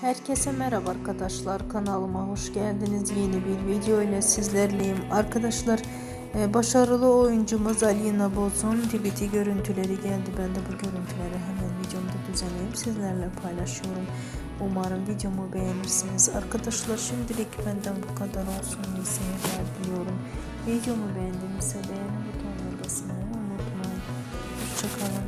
Herkese merhaba arkadaşlar kanalıma hoş geldiniz. Yeni bir video ile sizlerleyim. Arkadaşlar e, başarılı oyuncumuz Alina Boz'un TBT görüntüleri geldi. Ben de bu görüntüleri hemen videomda düzenleyip sizlerle paylaşıyorum. Umarım videomu beğenirsiniz. Arkadaşlar şimdilik benden bu kadar olsun. İyi seyirler diliyorum. Videomu beğendiyseniz beğeni butonuna basmayı unutmayın. Hoşçakalın.